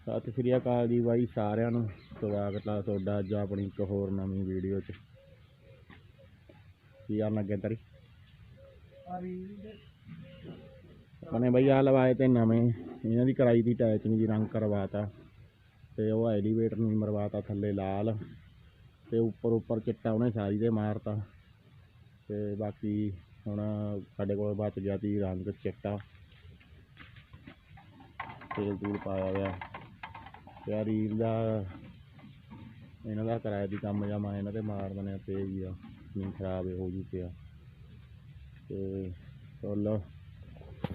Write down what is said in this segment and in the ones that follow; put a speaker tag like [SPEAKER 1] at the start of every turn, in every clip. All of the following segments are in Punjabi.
[SPEAKER 1] ਸਤਿ ਸ੍ਰੀ ਅਕਾਲ ਜੀ ਬਾਈ ਸਾਰਿਆਂ ਨੂੰ। ਸਵਾਗਤ ਆ ਤੁਹਾਡਾ ਅੱਜ ਆਪਣੀ ਇੱਕ ਹੋਰ ਨਵੀਂ ਵੀਡੀਓ 'ਚ। ਕੀ ਕਰਨ ਲੱਗੇ ਤੇਰੀ? ਆਪਣੇ ਬਾਈ ਆ ਲਵਾਏ ਤੇ ਨਵੇਂ। ਇਹਨਾਂ ਦੀ ਕਰਾਈ ਦੀ ਟੈਚਿੰਗ ਦੀ ਰੰਗ ਕਰਵਾਤਾ। ਤੇ ਉਹ ਐਲੀਵੇਟਰ ਨੂੰ ਮਰਵਾਤਾ ਥੱਲੇ ਲਾਲ। ਤੇ ਉੱਪਰ ਉੱਪਰ ਚਿੱਟਾ ਉਹਨੇ ਸਾਰੀ ਦੇ ਮਾਰਤਾ। ਤੇ ਬਾਕੀ ਹੁਣ ਸਾਡੇ ਕੋਲ ਬਚ ਗਿਆ ਤੀ ਰੰਗ ਚਿੱਟਾ। ਤੇਲ ਤੂਲ ਪਾਇਆ ਹੋਇਆ। ਤੇ ਰੀਲ ਦਾ ਇਹਨਾਂ ਦਾ ਕਿਰਾਏ ਦੀ ਕੰਮ ਜਮਾ ਇਹਨਾਂ ਤੇ ਮਾਰ ਦਨੇ ਤੇ ਹੀ ਆ ਨਹੀਂ ਖਰਾਬ ਹੋ ਜੂ ਪਿਆ ਤੇ ਚਲੋ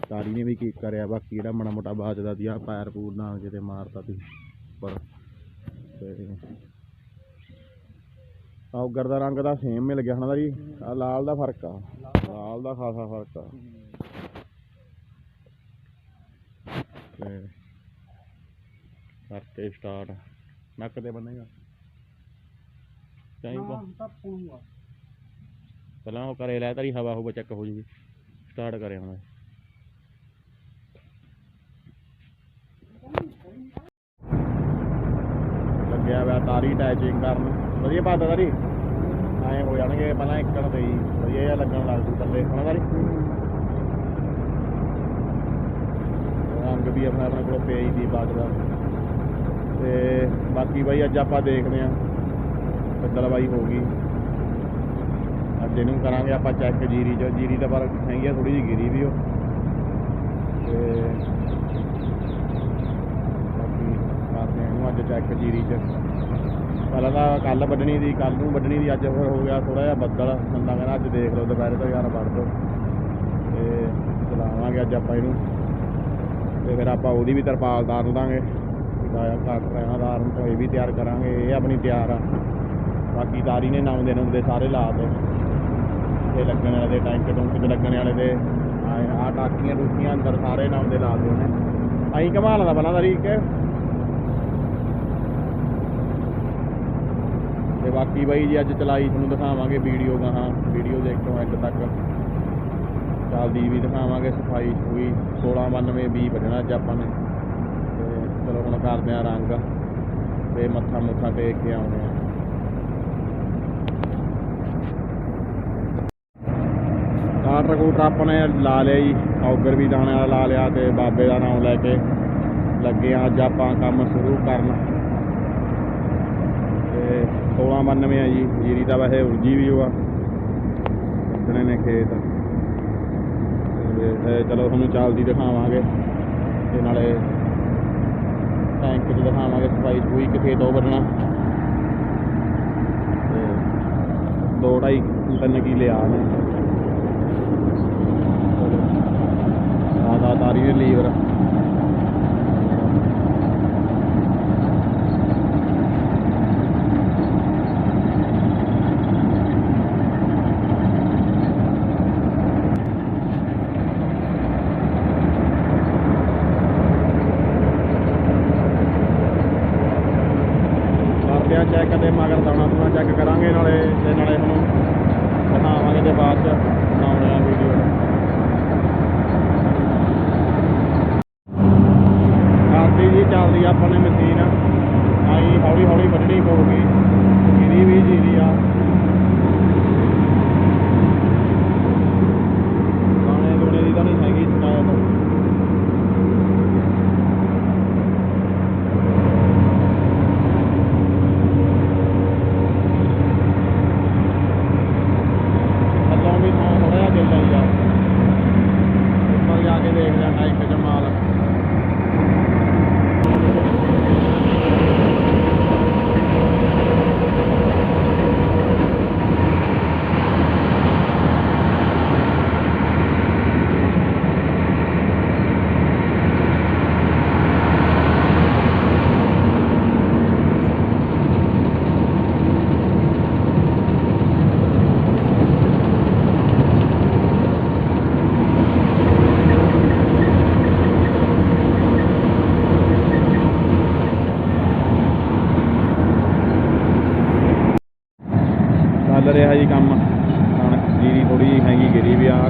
[SPEAKER 1] ਤਾਰੀ ਨੇ ਵੀ ਕੀ ਕਰਿਆ, ਬਾਕੀ ਜਿਹੜਾ ਮਾੜਾ ਮੋਟਾ ਬਾਜਦਾ ਸੀ ਆ ਪੈਰ ਪੂਰ ਨਾਲ ਕਿਤੇ ਮਾਰਤਾ ਸੀ, ਪਰ ਤੇ ਔਗਰ ਦਾ ਰੰਗ ਦਾ ਸੇਮ ਮਿਲ ਗਿਆ, ਹਨਾ ਦਾ ਜੀ ਆ ਲਾਲ ਦਾ ਫ਼ਰਕ ਆ। ਲਾਲ ਦਾ ਖਾਸਾ ਫ਼ਰਕ ਆ। ਤੇ ਕਰਕੇ ਸਟਾਰਟ ਨੱਕ ਤੇ ਬੰਨੇਗਾ ਚਾਹੀ ਕੋ ਪਹਿਲਾਂ ਉਹ ਕਰੇ ਲੈ ਤੇਰੀ ਹਵਾ ਹੋ ਚੈੱਕ ਹੋ ਜੂਗੀ। ਸਟਾਰਟ ਕਰੇ ਹੁਣ। ਲੱਗਿਆ ਹੋਇਆ ਤਾਰੀ ਅਟੈਚਿੰਗ ਕਰਨ। ਵਧੀਆ ਪਾਤਾ ਤਾਰੀ। ਐਂ ਹੋ ਜਾਣਗੇ ਪਹਿਲਾਂ ਇੱਕਣ ਤੇ ਹੀ। ਵਧੀਆ ਜਿਹਾ ਲੱਗਣ ਲੱਗ ਜੂ ਥੱਲੇ। ਹਨਾ ਤਾਰੀ? ਰੰਗ ਵੀ ਆਪਣਾ ਆਪਣੇ ਕੋਲ ਪਿਆ ਹੀ ਦੀ। ਬਾਜਦਾ ਤੇ ਬਾਕੀ ਬਾਈ ਅੱਜ ਆਪਾਂ ਦੇਖਦੇ ਆਂ ਬੱਦਲਬਾਈ ਹੋ ਗਈ। ਅੱਜ ਇਹਨੂੰ ਕਰਾਂਗੇ ਆਪਾਂ ਚੈੱਕ ਜੀਰੀ ਚ। ਜੀਰੀ ਤਾਂ ਪਰ ਹੈਗੀ ਆ ਥੋੜੀ ਜਿਹੀ ਗਿਰੀ ਵੀ ਉਹ। ਤੇ ਬਾਕੀ ਕਰਦੇ ਆਂ ਇਹਨੂੰ ਅੱਜ ਚੈੱਕ ਜੀਰੀ ਚ। ਪਹਿਲਾਂ ਤਾਂ ਕੱਲ ਵੱਢਣੀ ਦੀ ਕੱਲ ਨੂੰ ਵੱਢਣੀ ਦੀ ਅੱਜ ਫਿਰ ਹੋ ਗਿਆ ਥੋੜਾ ਜਿਹਾ ਬੱਦਲ। ਬੰਦਾ ਕਹਿੰਦਾ ਅੱਜ ਦੇਖ ਲਓ ਦੁਪਹਿਰੇ ਤੋਂ ਯਾਰ ਵੱਢ ਦਿਓ ਤੇ ਚਲਾਵਾਂਗੇ ਅੱਜ ਆਪਾਂ ਇਹਨੂੰ। ਤੇ ਫਿਰ ਆਪਾਂ ਉਹਦੀ ਵੀ ਤਰਪਾਲ ਤਾਰ ਦਾਂਗੇ। ਗਾਇਆ ਘੱਟ ਰਹਿਣਾ ਤਾਰਨ ਤੋਂ ਇਹ ਵੀ ਤਿਆਰ ਕਰਾਂਗੇ, ਇਹ ਆਪਣੀ ਤਿਆਰ ਆ। ਬਾਕੀ ਤਾਰੀ ਨੇ ਨੌਂ ਦਿਨ ਹੁੰਦੇ ਸਾਰੇ ਲਾ ਤੇ। ਲੱਗਣ ਵਾਲੇ ਦੇ ਟੈਂਕ ਟੁੰਕ ਤੇ ਲੱਗਣ ਵਾਲੇ ਦੇ। ਆ ਟਾਕੀਆਂ ਟੂਕੀਆਂ ਅੰਦਰ ਸਾਰੇ ਨੌਂ ਦੇ ਲਾ ਦੇ ਉਹਨੇ ਅਸੀਂ ਘਮਾ ਦਾ ਪਹਿਲਾਂ ਤਰੀਕ ਕੇ ਤੇ ਬਾਕੀ ਬਾਈ ਜੀ, ਅੱਜ ਚਲਾਈ ਤੁਹਾਨੂੰ ਦਿਖਾਵਾਂਗੇ ਵੀਡੀਓ ਗਾਹਾਂ। ਵੀਡੀਓ ਦੇਖੋ ਇੱਕ ਤੱਕ। ਚੱਲਦੀ ਵੀ ਦਿਖਾਵਾਂਗੇ ਸਫ਼ਾਈ ਸਫੂਈ 1692 20 ਵੱਢਣਾ ਅੱਜ ਆਪਾਂ ਨੇ। ਚਲੋ ਹੁਣ ਕਰਦੇ ਆ ਰੰਗ। ਤੇ ਮੱਥਾ ਮੁੱਥਾ ਟੇਕ ਕੇ ਆਉਂਦੇ ਆ। ਟਾਟਰ ਕੂਟਰ ਆਪਾਂ ਨੇ ਲਾ ਲਿਆ ਜੀ। ਔਗਰ ਵੀ ਦਾਣੇ ਵਾਲਾ ਲਾ ਲਿਆ ਤੇ ਬਾਬੇ ਦਾ ਨਾਮ ਲੈ ਕੇ ਲੱਗੇ ਆ। ਅੱਜ ਆਪਾਂ ਕੰਮ ਸ਼ੁਰੂ ਕਰਨ। ਤੇ 1692 ਆ ਜੀ। ਜੀਰੀ ਦਾ ਵੈਸੇ ਉਰਜੀ ਵੀ ਹੋਆ। ਆਪਣੇ ਨੇ ਖੇਤ। ਤੇ ਚਲੋ ਤੁਹਾਨੂੰ ਚੱਲਦੀ ਦਿਖਾਵਾਂਗੇ। ਤੇ ਨਾਲੇ ਟੈਂਕ 'ਚ ਦਿਖਾਵਾਂਗੇ ਸਫ਼ਾਈ ਸਫੂਈ ਕਿਥੇ ਦੋ ਵੱਢਣਾ ਤੇ ਦੋ ਢਾਈ ਤਿੰਨ ਕੀ ਲਿਆ ਨੇ। ਆਦਾ ਤਾਰੀ ਦੇ ਲੀਵਰ। ਕਰਦੇ ਆ ਚੈੱਕ ਤੇ ਮਗਰ ਦਾਣਾ ਦੂਣਾ ਚੈੱਕ ਕਰਾਂਗੇ ਨਾਲੇ ਤੇ ਨਾਲੇ ਹੁਣ ਦਿਖਾਵਾਂਗੇ ਤੇ ਬਾਅਦ ਚ ਬਣਾਉਣੇ ਆ ਵੀਡੀਓ ਕਰਦੀ ਜੀ ਚੱਲਦੀ ਆ, ਆਪਾਂ ਨੇ ਮਸ਼ੀਨ।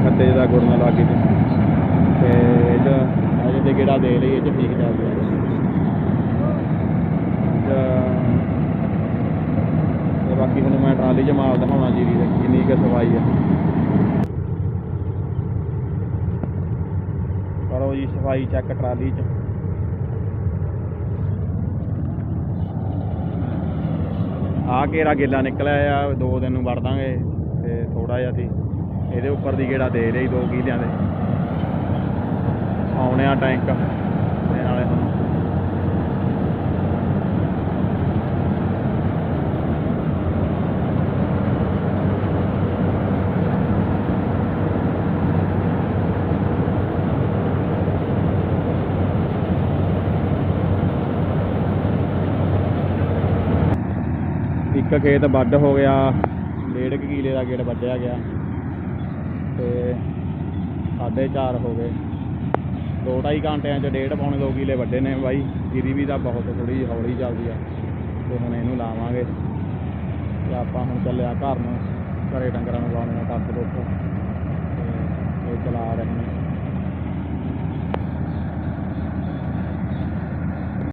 [SPEAKER 1] ਖੱਤੇ ਦਾ ਗੁੜ ਨਾਲ ਲੱਗ ਗਈ ਤੇ ਇਹ ਚ ਅਜੇ ਤੇ ਗੇੜਾ ਦੇ ਲਈ, ਇਹ ਚ ਠੀਕ ਚੱਲ ਰਿਹਾ। ਤੇ ਬਾਕੀ ਹੁਣ ਮੈਂ ਟਰਾਲੀ 'ਚ ਮਾਲ ਦਿਖਾਉਣਾ ਜੀ, ਵੀ ਕਿੰਨੀ ਕੁ ਸਵਾਈ ਆ। ਕਰੋ ਜੀ ਸਫ਼ਾਈ ਚੈੱਕ ਟਰਾਲੀ 'ਚ। ਆ ਕੇਰਾ ਗੇਲਾ ਨਿਕਲਿਆ ਆ, ਦੋ ਦਿਨ ਨੂੰ ਵੜ ਦਾਂਗੇ, ਤੇ ਥੋੜਾ ਜਿਹਾ ਸੀ। ਇਹਦੇ ਉੱਪਰ ਦੀ ਗੇੜਾ ਦੇ ਰਹੀ ਦੋ ਕਿਲਿਆਂ ਦੇ। ਆਉਣੇ ਆ ਟੈਂਕ ਤੇ ਨਾਲੇ ਹੁਣ ਇੱਕ ਖੇਤ ਵੱਢ ਹੋ ਗਿਆ। ਡੇਢ ਕੁ ਕਿਲੇ ਦਾ ਗੇੜ ਵੱਢਿਆ ਗਿਆ। ਤੇ ਸਾਢੇ ਚਾਰ ਹੋ ਗਏ। ਦੋ ਢਾਈ ਘੰਟਿਆਂ 'ਚ ਡੇਢ ਪੌਣੇ ਦੋ ਕਿਲੇ ਵੱਡੇ ਨੇ ਬਾਈ। ਜੀਰੀ ਵੀ ਤਾਂ ਬਹੁਤ ਥੋੜੀ ਹੌਲੀ ਚੱਲਦੀ ਆ। ਤੇ ਹੁਣ ਇਹਨੂੰ ਲਾਵਾਂਗੇ। ਤੇ ਆਪਾਂ ਹੁਣ ਚੱਲਿਆ ਘਰ ਨੂੰ। ਘਰੇ ਡੰਗਰਾਂ ਨੂੰ ਲਾਉਣੇ ਆ ਕੱਖ ਦੁੱਖ ਤੇ ਇਹ ਚਲਾ ਰਹੇ ਨੇ।